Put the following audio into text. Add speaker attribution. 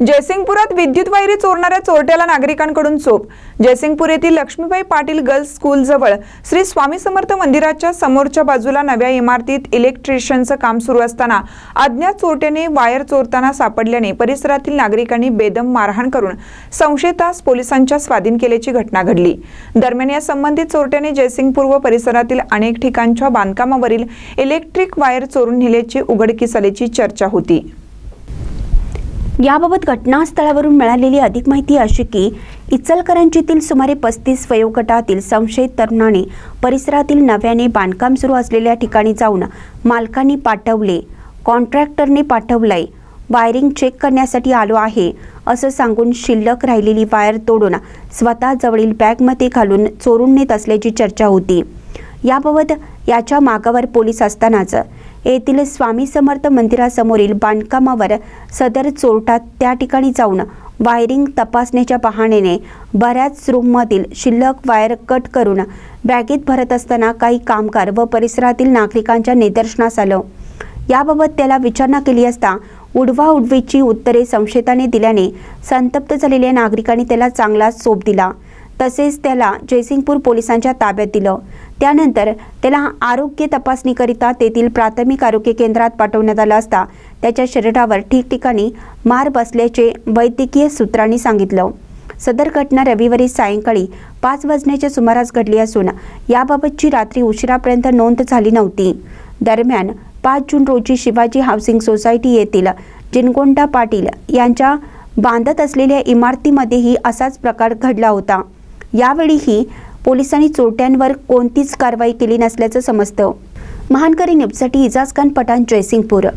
Speaker 1: जयसिंगपुरात विद्युत वायरी चोरणाऱ्या चोरट्याला नागरिकांकडून चोप. जयसिंगपूर येथील लक्ष्मीबाई पाटील गर्ल्स स्कूल जवळ श्री स्वामी समर्थ मंदिराच्या समोरच्या बाजूला नव्या इमारतीत इलेक्ट्रिशियनचं काम सुरू असताना अज्ञात चोरट्याने वायर चोरताना सापडल्याने परिसरातील नागरिकांनी बेदम मारहाण करून संशयितास पोलिसांच्या स्वाधीन केल्याची घटना घडली. दरम्यान या संबंधित चोरट्याने जयसिंगपूर व परिसरातील अनेक ठिकाणच्या बांधकामावरील इलेक्ट्रिक वायर चोरून नेल्याची उघडकीस आल्याची चर्चा होती.
Speaker 2: याबाबत घटनास्थळावरून मिळालेली अधिक माहिती अशी की इचलकरंजीतील सुमारे पस्तीस वयोगटातील संशयित तरुणाने परिसरातील नव्याने बांधकाम सुरू असलेल्या ठिकाणी जाऊन मालकांनी पाठवले कॉन्ट्रॅक्टरने पाठवलंय वायरिंग चेक करण्यासाठी आलो आहे असं सांगून शिल्लक राहिलेली वायर तोडून स्वतः जवळील बॅगमध्ये घालून चोरून नेत असल्याची चर्चा होती. याबाबत याच्या मागावर पोलीस असतानाच येथील स्वामी समर्थ मंदिरासमोरील बांधकामावर सदर चोरटा त्या ठिकाणी जाऊन वायरिंग तपासण्याच्या बहाण्याने बऱ्याच रूममधील शिल्लक वायर कट करून बॅगेत भरत असताना काही कामगार व परिसरातील नागरिकांच्या निदर्शनास आलं. याबाबत त्याला विचारणा केली असता उडवा उडवीची उत्तरे संशयिताने दिल्याने संतप्त झालेल्या नागरिकांनी त्याला चांगला सोप दिला. तसेच त्याला जयसिंगपूर पोलिसांच्या ताब्यात दिलं. त्यानंतर त्याला आरोग्य तपासणीकरिता तेथील प्राथमिक आरोग्य केंद्रात पाठवण्यात आलं असता त्याच्या शरीरावर ठिकठिकाणी मार बसल्याचे वैद्यकीय सूत्रांनी सांगितलं. सदर घटना रविवारी सायंकाळी पाच वाजण्याच्या सुमारास घडली असून याबाबतची रात्री उशिरापर्यंत नोंद झाली नव्हती. दरम्यान पाच जून रोजी शिवाजी हाऊसिंग सोसायटी येथील जिनगोंडा पाटील यांच्या बांधत असलेल्या इमारतीमध्येही असाच प्रकार घडला होता. यावेळीही पोलिसांनी चोरट्यांवर कोणतीच कारवाई केली नसल्याचं समजतं. महानकरी न्यूजसाठी इजाज खान पठाण जयसिंगपूर.